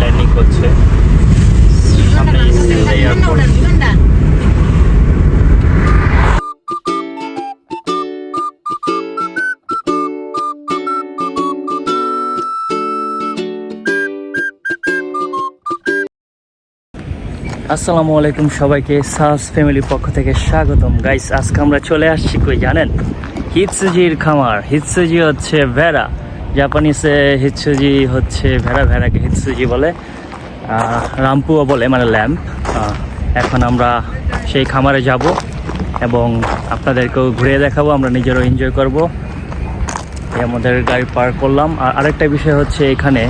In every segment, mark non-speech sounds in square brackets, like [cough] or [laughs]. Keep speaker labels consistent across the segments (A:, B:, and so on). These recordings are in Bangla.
A: ল্যান্ডিং করছে। সামনে এয়ারপোর্ট আসসালামু আলাইকুম সবাইকে সাস ফ্যামিলির পক্ষ থেকে স্বাগতম। গাইস আজকে আমরা চলে আসছি কই জানেন? হিৎসুজির খামার। হিৎসুজি হচ্ছে ভেড়া। জাপানিসে হিৎসুজি হচ্ছে ভেড়া, ভেড়াকে হিৎসুজি বলে। রামপুয়া বলে মানে ল্যাম্প। এখন আমরা সেই খামারে যাব এবং আপনাদেরকেও ঘুরিয়ে দেখাবো, আমরা নিজেরও এনজয় করব। আমাদের গাড়ি পার্ক করলাম। আর আরেকটা বিষয় হচ্ছে এখানে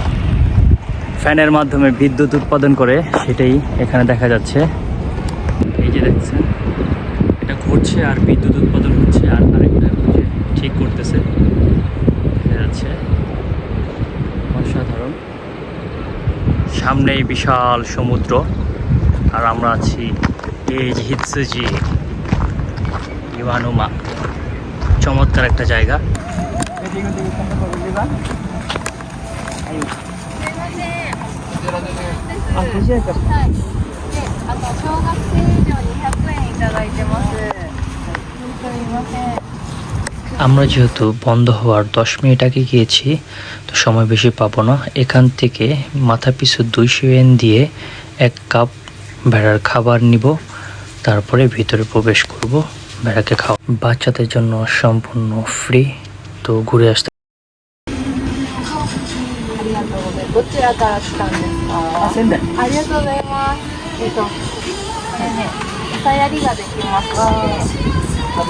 A: ফ্যানের মাধ্যমে বিদ্যুৎ উৎপাদন করে, সেটাই এখানে দেখা যাচ্ছে। এই যে দেখছেন, এটা ঘুরছে আর বিদ্যুৎ উৎপাদন হচ্ছে, আর আরেকটা ঠিক করতেছে। দেখা যাচ্ছে অসাধারণ সামনেই বিশাল সমুদ্র আর আমরা আছি এই হিৎসুজি ইওয়ানুমা চমৎকার একটা জায়গা
B: は
C: আমরা যেহেতু বন্ধ হওয়ার দশ মিনিট আগে গিয়েছি, তো সময় বেশি পাবো না। এখান থেকে মাথা পিছু দুইশো এন দিয়ে এক কাপ ভেড়ার খাবার নিব, তারপরে ভিতরে প্রবেশ করব, ভেড়াকে খাওয়া। বাচ্চাদের জন্য সম্পূর্ণ ফ্রি, তো ঘুরে আসতে
B: あ大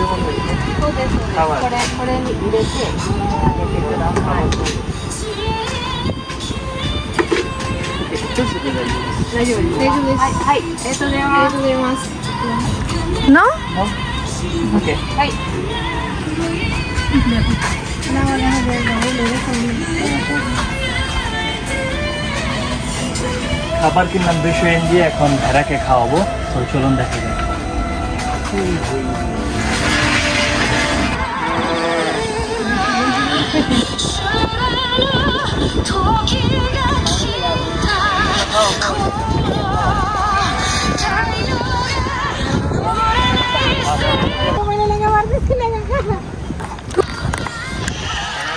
B: 丈夫です。はい、はい、ありがとうございます。ありがとうございます。な？はい。
A: খাবার কিনলাম দুশো এন দিয়ে এখন ভেড়াকে খাওয়াবো তো চলুন দেখা যাক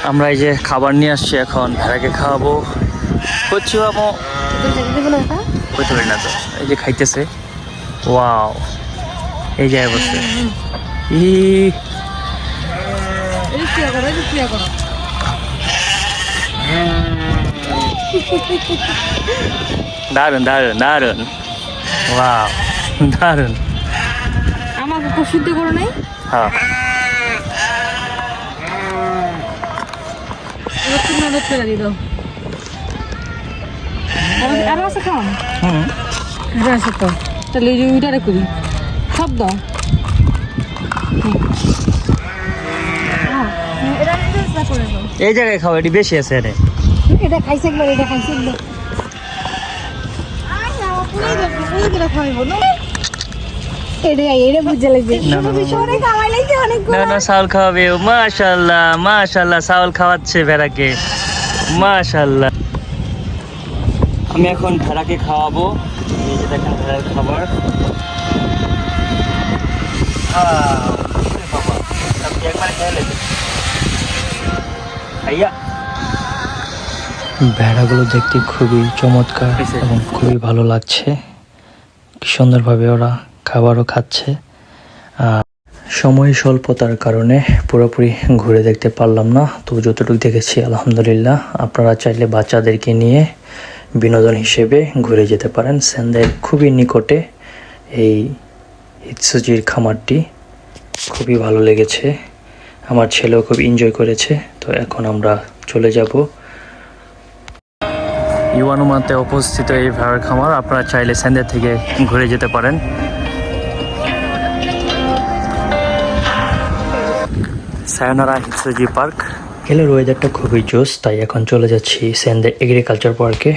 A: আমরা এই যে খাবার নিয়ে আসছি এখন। ভেড়াকে খাওয়াবো। হচ্ছে আমো? হইতে পারি না তো। এই যে খাইতেছে। ওয়াও। এই যে বসে ই [laughs] দারুণ দারুণ দারুণ ওয়াও দারুণ
D: আমাকে শুদ্ধ করো নাই?
A: হ্যাঁ।
D: আরও আছে খাও
A: হুম।
D: আরও আছে তো। তাহলে ওইটারে করি সব দাও।
A: এই জায়গায় খাওয়া এটি বেশি আছে রে
D: এটা খাইছে একবার এটা খাইছে একবার।
A: আমি এখন ভেড়াকে খাওয়াবো। এই যে দেখেন ভেড়ার খাবার। একবারে খেয়ে। খাইয়া
C: ভেড়াগুলো দেখতে খুবই চমৎকার এবং খুবই ভালো লাগছে। কি সুন্দরভাবে ওরা খাবারও খাচ্ছে। আর সময় স্বল্পতার কারণে পুরোপুরি ঘুরে দেখতে পারলাম না। তো যতটুকু দেখেছি আলহামদুলিল্লাহ। আপনারা চাইলে বাচ্চাদেরকে নিয়ে বিনোদন হিসেবে ঘুরে যেতে পারেন। স্যান্দের খুবই নিকটে এই হিৎসুজির খামারটি। খুবই ভালো লেগেছে। আমার ছেলেও খুব এনজয় করেছে তো এখন আমরা চলে যাব।
A: ইউয়ানুমাতে অবস্থিত এই ভেড়ার খামার আপনারা চাইলে স্যান্ডের থেকে ঘুরে যেতে পারেন। Sayonara হিৎসুজি park.
C: গেলের ওয়েদারটা খুবই জোস তাই এখন চলে যাচ্ছি সেন্দে এগ্রিকালচার পার্কে।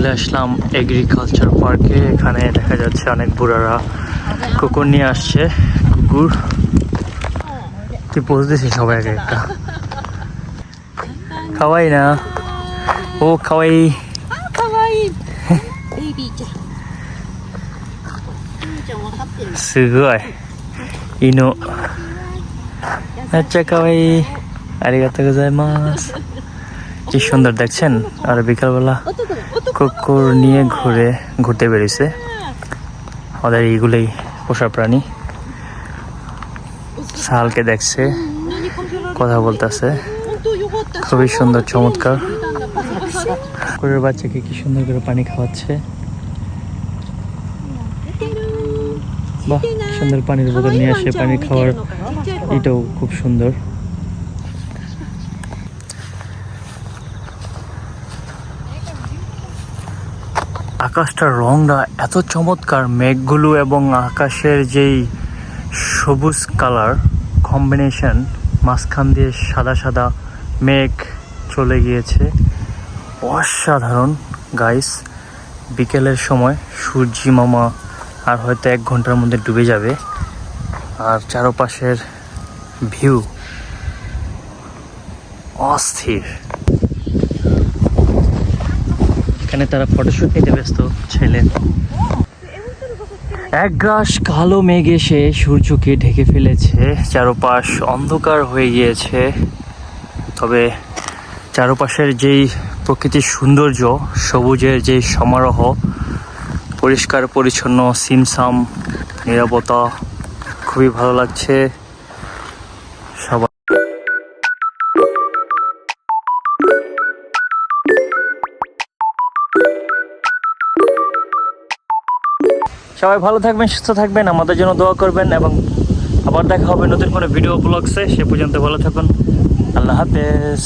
A: চলে আসলাম এগ্রিকালচার পার্কে এখানে দেখা যাচ্ছে অনেক বুড়ারা কুকুর নিয়ে আসছে। কুকুর। তুই পোজ সবাই এক একটা। খাওয়াই না। ও, খাওয়াই। ইনো। আচ্ছা মাছ কি সুন্দর দেখছেন? আর বিকালবেলা। কুকুর নিয়ে ঘুরে ঘুরতে বেরিয়েছে। ওদের এইগুলোই পোষা প্রাণী। শালকে দেখছে কথা বলতেছে। খুবই সুন্দর চমৎকার। কুকুরের বাচ্চাকে কি সুন্দর করে পানি খাওয়াচ্ছে। বাহ সুন্দর পানির বোতল নিয়ে আসে। পানি খাওয়ার এটাও খুব সুন্দর। আকাশটার রংটা এত চমৎকার মেঘগুলো এবং আকাশের যেই সবুজ কালার কম্বিনেশন মাঝখান দিয়ে সাদা সাদা মেঘ চলে গিয়েছে। অসাধারণ গাইস বিকেলের সময় সূর্যি মামা আর হয়তো এক ঘণ্টার মধ্যে ডুবে যাবে। আর চারপাশের ভিউ অস্থির। এখানে তারা ফটোশুট নিতে ব্যস্ত, ছেলে। এক গ্রাস কালো মেঘ এসে সূর্যকে ঢেকে ফেলেছে। চারপাশ অন্ধকার হয়ে গিয়েছে। তবে চারপাশের যেই প্রকৃতির সৌন্দর্য, সবুজের যেই সমারোহ পরিষ্কার পরিচ্ছন্ন সিমসাম, নিরাপত্তা, খুবই ভালো লাগছে। সবাই ভালো থাকবেন, সুস্থ থাকবেন, আমাদের জন্য দোয়া করবেন এবং আবার দেখা হবে নতুন কোনো ভিডিও ব্লগসে সে পর্যন্ত ভালো থাকুন। আল্লাহ হাফেজ।